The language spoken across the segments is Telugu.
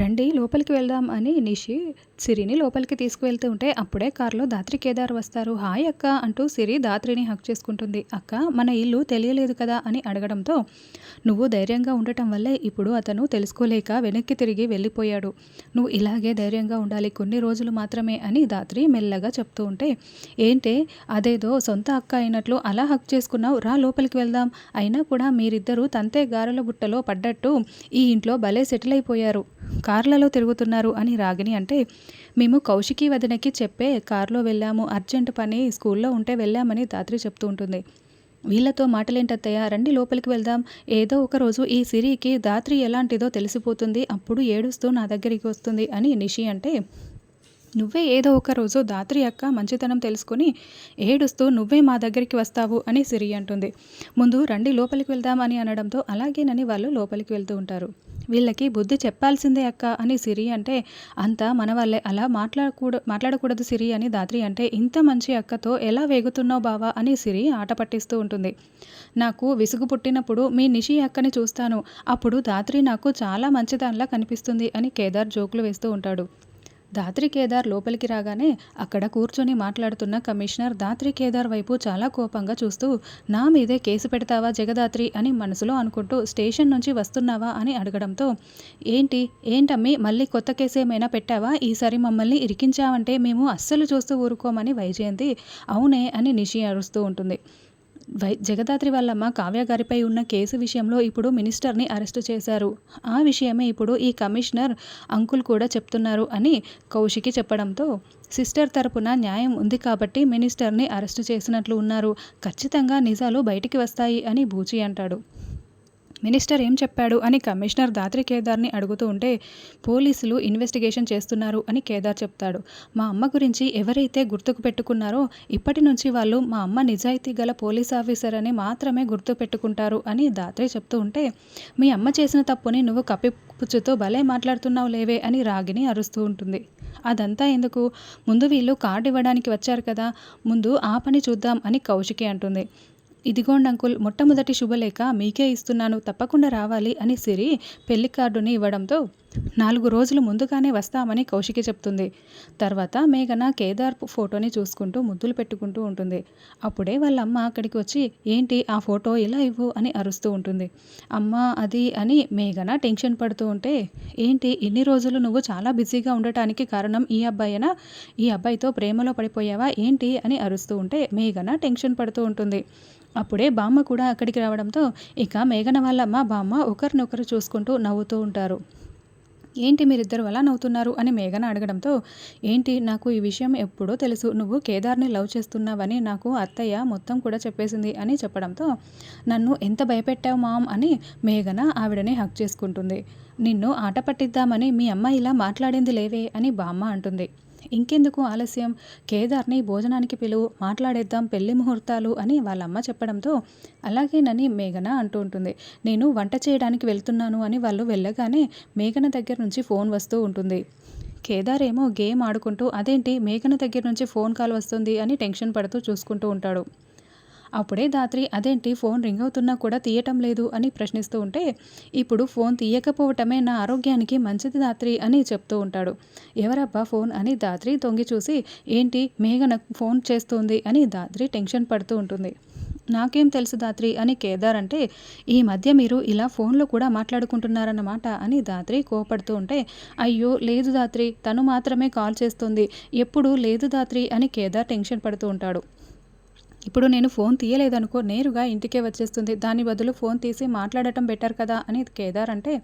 రండి లోపలికి వెళ్దాం అని నిషి సిరిని లోపలికి తీసుకువెళ్తూ ఉంటే అప్పుడే కారులో దాత్రి కేదార్ వస్తారు. హాయ్ అక్క అంటూ సిరి దాత్రిని హక్ చేసుకుంటుంది. అక్క మన ఇల్లు తెలియలేదు కదా అని అడగడంతో నువ్వు ధైర్యంగా ఉండటం వల్లే ఇప్పుడు అతను తెలుసుకోలేక వెనక్కి తిరిగి వెళ్ళిపోయాడు. నువ్వు ఇలాగే ధైర్యంగా ఉండాలి కొన్ని రోజులు మాత్రమే అని దాత్రి మెల్లగా చెప్తూ ఉంటే ఏంటే అదేదో సొంత అక్క అయినట్లు అలా హక్ చేసుకున్నావు రా లోపలికి వెళ్దాం. అయినా కూడా మీరిద్దరూ తంతే గారెల బుట్టలో పడ్డట్టు ఈ ఇంట్లో భలే సెటిల్ అయిపోయారు. కార్లలో తిరుగుతున్నారు అని రాగిని అంటే మేము కౌశికి వదినకి చెప్పే కారులో వెళ్ళాము. అర్జెంట్ పని స్కూల్లో ఉంటే వెళ్ళామని దాత్రి చెప్తూ ఉంటుంది. వీళ్ళతో మాటలేంటత్తయ్య? రండి లోపలికి వెళ్దాం. ఏదో ఒక రోజు ఈ సిరికి దాత్రి ఎలాంటిదో తెలిసిపోతుంది. అప్పుడు ఏడుస్తూ నా దగ్గరికి వస్తుంది అని నిషి అంటే నువ్వే ఏదో ఒక రోజు దాత్రి అక్క మంచితనం తెలుసుకొని ఏడుస్తూ నువ్వే మా దగ్గరికి వస్తావు అని సిరి అంటుంది. ముందు రండి లోపలికి వెళ్దామని అనడంతో అలాగేనని వాళ్ళు లోపలికి వెళ్తూ ఉంటారు. వీళ్ళకి బుద్ధి చెప్పాల్సిందే అక్క అని సిరి అంటే అంతా మన వాళ్ళే అలా మాట్లాడకూడ మాట్లాడకూడదు సిరి అని దాత్రి అంటే ఇంత మంచి అక్కతో ఎలా వేగుతున్నావు బావా అని సిరి ఆట పట్టిస్తూ ఉంటుంది. నాకు విసుగు పుట్టినప్పుడు మీ నిషి అక్కని చూస్తాను. అప్పుడు దాత్రి నాకు చాలా మంచిదానిలా కనిపిస్తుంది అని కేదార్ జోకులు వేస్తూ ఉంటాడు. దాత్రి కేదార్ లోపలికి రాగానే అక్కడ కూర్చొని మాట్లాడుతున్న కమిషనర్ దాత్రి కేదార్ వైపు చాలా కోపంగా చూస్తూ నా మీదే కేసు పెడతావా జగదాత్రి? అని మనసులో అనుకుంటూ స్టేషన్ నుంచి వస్తున్నావా అని అడగడంతో ఏంటి ఏంటమ్మి మళ్ళీ కొత్త కేసు ఏమైనా పెట్టావా? ఈసారి మమ్మల్ని ఇరికించావంటే మేము అస్సలు చూస్తూ ఊరుకోమని వైజయంతి అవునే అని నిషి అరుస్తూ ఉంటుంది. వై జగదాత్రి వాళ్ళమ్మ కావ్య గారిపై ఉన్న కేసు విషయంలో ఇప్పుడు మినిస్టర్ని అరెస్టు చేశారు. ఆ విషయమే ఇప్పుడు ఈ కమిషనర్ అంకుల్ కూడా చెప్తున్నారు అని కౌశికి చెప్పడంతో సిస్టర్ తరపున న్యాయం ఉంది కాబట్టి మినిస్టర్ని అరెస్టు చేసినట్లు ఉన్నారు. ఖచ్చితంగా నిజాలు బయటికి వస్తాయి అని బూచి అంటాడు. మినిస్టర్ ఏం చెప్పాడు అని కమిషనర్ దాత్రి కేదార్ని అడుగుతూ ఉంటే పోలీసులు ఇన్వెస్టిగేషన్ చేస్తున్నారు అని కేదార్ చెప్తాడు. మా అమ్మ గురించి ఎవరైతే గుర్తుకు పెట్టుకున్నారో ఇప్పటి నుంచి వాళ్ళు మా అమ్మ నిజాయితీ గల పోలీస్ ఆఫీసర్ అని మాత్రమే గుర్తు పెట్టుకుంటారు అని దాత్రి చెప్తూ ఉంటే మీ అమ్మ చేసిన తప్పుని నువ్వు కప్పిపుచ్చుతో భలే మాట్లాడుతున్నావు లేవే అని రాగిని అరుస్తూ ఉంటుంది. అదంతా ఎందుకు? ముందు వీళ్ళు కార్డు ఇవ్వడానికి వచ్చారు కదా ముందు ఆ పని చూద్దాం అని కౌశికి అంటుంది. ఇదిగోండి అంకుల్ మొట్టమొదటి శుభలేఖ మీకే ఇస్తున్నాను తప్పకుండా రావాలి అని సిరి పెళ్ళి కార్డుని ఇవ్వడంతో నాలుగు రోజులు ముందుగానే వస్తామని కౌశికి చెప్తుంది. తర్వాత మేఘన కేదార్ ఫోటోని చూసుకుంటూ ముద్దులు పెట్టుకుంటూ ఉంటుంది. అప్పుడే వాళ్ళ అమ్మ అక్కడికి వచ్చి ఏంటి ఆ ఫోటో ఇలా ఇవ్వు అని అరుస్తూ ఉంటుంది. అమ్మ అది అని మేఘన టెన్షన్ పడుతూ ఉంటే ఏంటి ఇన్ని రోజులు నువ్వు చాలా బిజీగా ఉండటానికి కారణం ఈ అబ్బాయినా? ఈ అబ్బాయితో ప్రేమలో పడిపోయావా? ఏంటి? అని అరుస్తూ ఉంటే మేఘన టెన్షన్ పడుతూ ఉంటుంది. అప్పుడే బామ్మ కూడా అక్కడికి రావడంతో ఇక మేఘన వాళ్ళమ్మ బామ్మ ఒకరినొకరు చూసుకుంటూ నవ్వుతూ ఉంటారు. ఏంటి మీరిద్దరు అలా నవ్వుతున్నారు అని మేఘన అడగడంతో ఏంటి నాకు ఈ విషయం ఎప్పుడో తెలుసు. నువ్వు కేదార్ని లవ్ చేస్తున్నావని నాకు అత్తయ్య మొత్తం కూడా చెప్పేసింది అని చెప్పడంతో నన్ను ఎంత భయపెట్టావు మామ్ అని మేఘన ఆవిడని హక్ చేసుకుంటుంది. నిన్ను ఆట పట్టిద్దామని మీ అమ్మ ఇలా మాట్లాడింది లేవే అని బామ్మ అంటుంది. ఇంకెందుకు ఆలస్యం? కేదార్ని భోజనానికి పిలువు మాట్లాడేద్దాం పెళ్ళి ముహూర్తాలు అని వాళ్ళమ్మ చెప్పడంతో అలాగేనని మేఘన అంటూ ఉంటుంది. నేను వంట చేయడానికి వెళ్తున్నాను అని వాళ్ళు వెళ్ళగానే మేఘన దగ్గర నుంచి ఫోన్ వస్తూ ఉంటుంది. కేదార్ ఏమో గేమ్ ఆడుకుంటూ అదేంటి మేఘన దగ్గర నుంచి ఫోన్ కాల్ వస్తుంది అని టెన్షన్ పడుతూ చూసుకుంటూ ఉంటాడు. అప్పుడే దాత్రి అదేంటి ఫోన్ రింగ్ అవుతున్నా కూడా తీయటం లేదు అని ప్రశ్నిస్తూ ఉంటే ఇప్పుడు ఫోన్ తీయకపోవటమే నా ఆరోగ్యానికి మంచిది దాత్రి అని చెప్తూ ఉంటాడు. ఎవరబ్బా ఫోన్ అని దాత్రి తొంగి చూసి ఏంటి మేఘన ఫోన్ చేస్తుంది అని దాత్రి టెన్షన్ పడుతూ ఉంటుంది. నాకేం తెలుసు దాత్రి అని కేదార్ అంటే ఈ మధ్య మీరు ఇలా ఫోన్లో కూడా మాట్లాడుకుంటున్నారన్నమాట అని దాత్రి కోపడుతూ ఉంటే అయ్యో లేదు దాత్రి తను మాత్రమే కాల్ చేస్తుంది ఎప్పుడు లేదు దాత్రి అని కేదార్ టెన్షన్ పడుతూ ఉంటాడు. ఇప్పుడు నేను ఫోన్ తీయలేదనుకో నేరుగా ఇంటికే వచ్చేస్తుంది. దాని బదులు ఫోన్ తీసి మాట్లాడటం బెటర్ కదా అని కేదార్ అంటే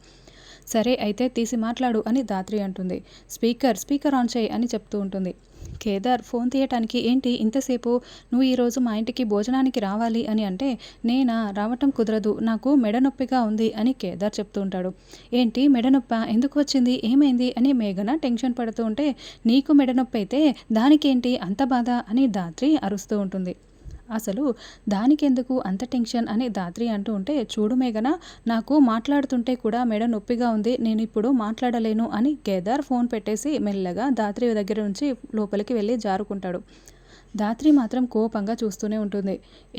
సరే అయితే తీసి మాట్లాడు అని దాత్రి అంటుంది. స్పీకర్ స్పీకర్ ఆన్ చేయి అని చెప్తూ ఉంటుంది. కేదార్ ఫోన్ తీయటానికి ఏంటి ఇంతసేపు నువ్వు ఈరోజు మా ఇంటికి భోజనానికి రావాలి అని అంటే నేనా? రావటం కుదరదు. నాకు మెడ నొప్పిగా ఉంది అని కేదార్ చెప్తూ ఉంటాడు. ఏంటి మెడ నొప్ప ఎందుకు వచ్చింది? ఏమైంది? అని మేఘన టెన్షన్ పడుతూ ఉంటే నీకు మెడ నొప్పి అయితే దానికేంటి? అంత బాధ అని దాత్రి అరుస్తూ ఉంటుంది. అసలు దానికెందుకు అంత టెన్షన్ అని దాత్రి అంటూ ఉంటే చూడు మేఘన నాకు మాట్లాడుతుంటే కూడా మెడ నొప్పిగా ఉంది నేను ఇప్పుడు మాట్లాడలేను అని కేదార్ ఫోన్ పెట్టేసి మెల్లగా దాత్రి దగ్గర నుంచి లోపలికి వెళ్ళి జారుకుంటాడు. దాత్రి మాత్రం కోపంగా చూస్తూనే ఉంటుంది.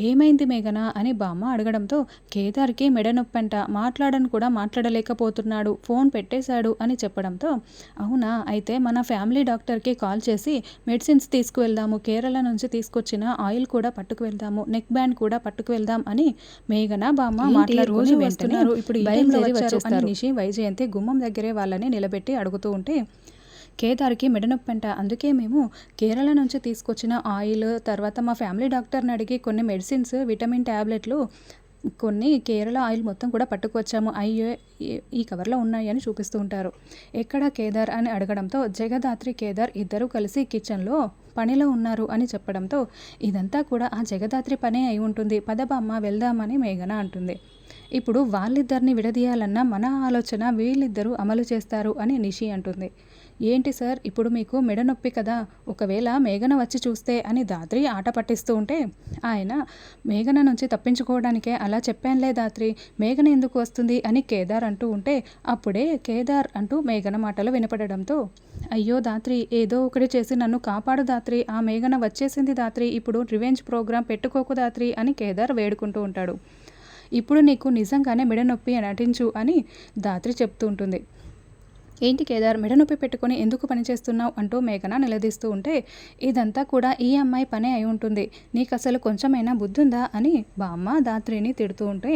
ఏమైంది మేఘన అని బామ్మ అడగడంతో కేదార్కి మెడ నొప్పంట మాట్లాడని కూడా మాట్లాడలేకపోతున్నాడు ఫోన్ పెట్టేశాడు అని చెప్పడంతో అవునా అయితే మన ఫ్యామిలీ డాక్టర్కి కాల్ చేసి మెడిసిన్స్ తీసుకువెళ్దాము కేరళ నుంచి తీసుకొచ్చిన ఆయిల్ కూడా పట్టుకు వెళ్దాము నెక్ బ్యాండ్ కూడా పట్టుకు వెళ్దాం అని మేఘన బామ్మ మాట్లాడుకుని వస్తున్నారు. ఇప్పుడు బయలుదేరి వచ్చేస్తారు. నిషి వైజయంతి గుమ్మం దగ్గరే వాళ్ళని నిలబెట్టి అడుగుతూ ఉంటే కేదార్కి మెడనొప్పంట. అందుకే మేము కేరళ నుంచి తీసుకొచ్చిన ఆయిల్ తర్వాత మా ఫ్యామిలీ డాక్టర్ని అడిగి కొన్ని మెడిసిన్స్ విటమిన్ ట్యాబ్లెట్లు కొన్ని కేరళ ఆయిల్ మొత్తం కూడా పట్టుకొచ్చాము. అయ్యో ఈ కవర్లో ఉన్నాయి అని చూపిస్తూ ఉంటారు. ఎక్కడ కేదార్ అని అడగడంతో జగదాత్రి కేదార్ ఇద్దరూ కలిసి కిచెన్లో పనిలో ఉన్నారు అని చెప్పడంతో ఇదంతా కూడా ఆ జగదాత్రి పనే అయి ఉంటుంది. పదబామ్మ వెళ్దామని మేఘన అంటుంది. ఇప్పుడు వాళ్ళిద్దరిని విడదీయాలన్న మన ఆలోచన వీళ్ళిద్దరూ అమలు చేస్తారు అని నిషి అంటుంది. ఏంటి సార్ ఇప్పుడు మీకు మెడ నొప్పి కదా ఒకవేళ మేఘన వచ్చి చూస్తే అని దాత్రి ఆట పట్టిస్తూ ఉంటే ఆయన మేఘన నుంచి తప్పించుకోవడానికే అలా చెప్పానులే దాత్రి మేఘన ఎందుకు వస్తుంది అని కేదార్ అంటూ ఉంటే అప్పుడే కేదార్ అంటూ మేఘన మాటలు వినపడడంతో అయ్యో దాత్రి ఏదో ఒకటి చేసి నన్ను కాపాడు దాత్రి ఆ మేఘన వచ్చేసింది దాత్రి ఇప్పుడు రివెంజ్ ప్రోగ్రాం పెట్టుకోకు దాత్రి అని కేదార్ వేడుకుంటూ ఉంటాడు. ఇప్పుడు నీకు నిజంగానే మెడ నొప్పి నటించు అని దాత్రి చెప్తూ ఉంటుంది. ఏంటి కేదార్ మెడనొప్పి పెట్టుకుని ఎందుకు పనిచేస్తున్నావు అంటూ మేఘన నిలదీస్తూ ఉంటే ఇదంతా కూడా ఈ అమ్మాయి పనే అయి ఉంటుంది. నీకు అసలు కొంచెమైనా బుద్ధుందా అని బామ్మ దాత్రిని తిడుతూ ఉంటే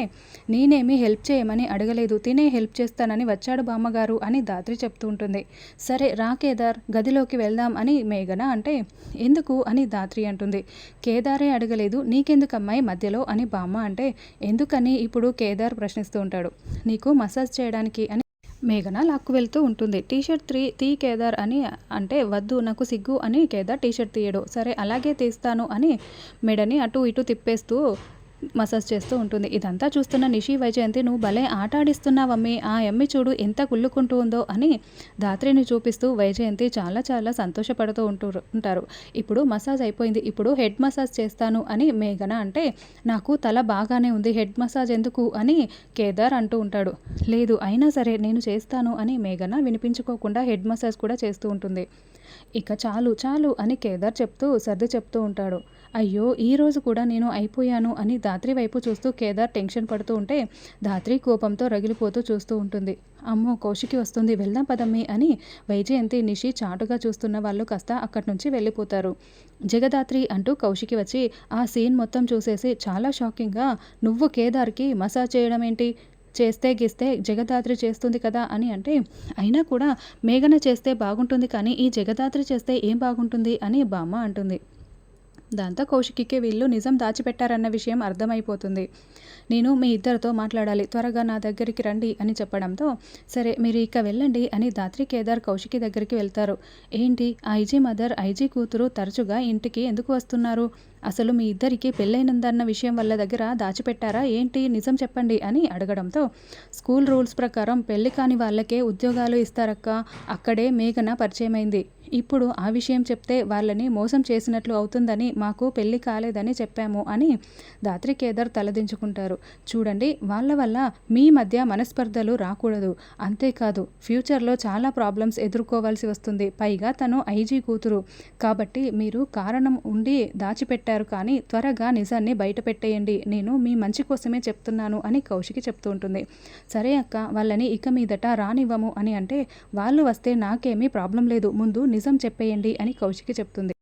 నేనేమి హెల్ప్ చేయమని అడగలేదు తినే హెల్ప్ చేస్తానని వచ్చాడు బామ్మగారు అని దాత్రి చెప్తూ ఉంటుంది. సరే రా కేదార్ గదిలోకి వెళ్దాం అని మేఘన అంటే ఎందుకు అని దాత్రి అంటుంది. కేదారే అడగలేదు నీకెందుకు అమ్మాయి మధ్యలో అని బామ్మ అంటే ఎందుకని ఇప్పుడు కేదార్ ప్రశ్నిస్తూ ఉంటాడు. నీకు మసాజ్ చేయడానికి అని మేఘన లాక్కు వెళ్తూ ఉంటుంది. టీషర్ట్ త్రీ తీ కేదార్ అని అంటే వద్దు నాకు సిగ్గు అని కేదార్ టీషర్ట్ తీయడు. సరే అలాగే తీస్తాను అని మెడని అటు ఇటు తిప్పేస్తూ మసాజ్ చేస్తూ ఉంటుంది. ఇదంతా చూస్తున్న నిషి వైజయంతి నువ్వు భలే ఆట ఆడిస్తున్నావమ్మి ఆ అమ్మి చూడు ఎంత కుళ్ళుకుంటూ ఉందో అని దాత్రిని చూపిస్తూ వైజయంతి చాలా చాలా సంతోషపడుతూ ఉంటూ ఉంటారు. ఇప్పుడు మసాజ్ అయిపోయింది. ఇప్పుడు హెడ్ మసాజ్ చేస్తాను అని మేఘన అంటే నాకు తల బాగానే ఉంది. హెడ్ మసాజ్ ఎందుకు? అని కేదార్ అంటూ ఉంటాడు. లేదు అయినా సరే నేను చేస్తాను అని మేఘన వినిపించుకోకుండా హెడ్ మసాజ్ కూడా చేస్తూ ఉంటుంది. ఇక చాలు చాలు అని కేదార్ చెప్తూ సర్ది చెప్తూ ఉంటాడు. అయ్యో ఈ రోజు కూడా నేను అయిపోయాను అని ధాత్రి వైపు చూస్తూ కేదార్ టెన్షన్ పడుతూ ఉంటే ధాత్రి కోపంతో రగిలిపోతూ చూస్తూ ఉంటుంది. అమ్మో కౌశికి వస్తుంది వెళ్దాం పదమ్మి అని వైజయంతి నిషి చాటుగా చూస్తున్న వాళ్ళు కాస్త అక్కడి నుంచి వెళ్ళిపోతారు. జగదాత్రి అంటూ కౌశికి వచ్చి ఆ సీన్ మొత్తం చూసేసి చాలా షాకింగ్గా నువ్వు కేదార్కి మసాజ్ చేయడం ఏంటి చేస్తే గిస్తే జగదాత్రి చేస్తుంది కదా అని అంటే అయినా కూడా మేఘన చేస్తే బాగుంటుంది కానీ ఈ జగదాత్రి చేస్తే ఏం బాగుంటుంది అని బామ్మ అంటుంది. దాంతో కౌశికికి వీళ్ళు నిజం దాచిపెట్టారన్న విషయం అర్థమైపోతుంది. నేను మీ ఇద్దరితో మాట్లాడాలి త్వరగా నా దగ్గరికి రండి అని చెప్పడంతో సరే మీరు ఇక వెళ్ళండి అని దాత్రి కేదార్ కౌశికి దగ్గరికి వెళ్తారు. ఏంటి ఐజీ మదర్ ఐజీ కూతురు తరచుగా ఇంటికి ఎందుకు వస్తున్నారు? అసలు మీ ఇద్దరికి పెళ్ళైనందన్న విషయం వల్ల దగ్గర దాచిపెట్టారా? ఏంటి? నిజం చెప్పండి అని అడగడంతో స్కూల్ రూల్స్ ప్రకారం పెళ్ళి కాని వాళ్ళకే ఉద్యోగాలు ఇస్తారక్క. అక్కడే మేఘన పరిచయమైంది. ఇప్పుడు ఆ విషయం చెప్తే వాళ్ళని మోసం చేసినట్లు అవుతుందని మాకు పెళ్ళి కాలేదని చెప్పాము అని దాత్రి కేదార్ తలదించుకుంటారు. చూడండి వాళ్ళ వల్ల మీ మధ్య మనస్పర్ధలు రాకూడదు. అంతేకాదు ఫ్యూచర్లో చాలా ప్రాబ్లమ్స్ ఎదుర్కోవాల్సి వస్తుంది. పైగా తను ఐజీ కూతురు. కాబట్టి మీరు కారణం ఉండి దాచిపెట్టారు పెట్టారు కానీ త్వరగా నిజాన్ని బయట పెట్టేయండి నేను మీ మంచి కోసమే చెప్తున్నాను అని కౌశికి చెప్తూ ఉంటుంది. సరే అక్క వాళ్ళని ఇక మీదట రానివ్వము అని అంటే వాళ్ళు వస్తే నాకేమీ ప్రాబ్లం లేదు. ముందు నిజం చెప్పేయండి అని కౌశికి చెప్తుంది.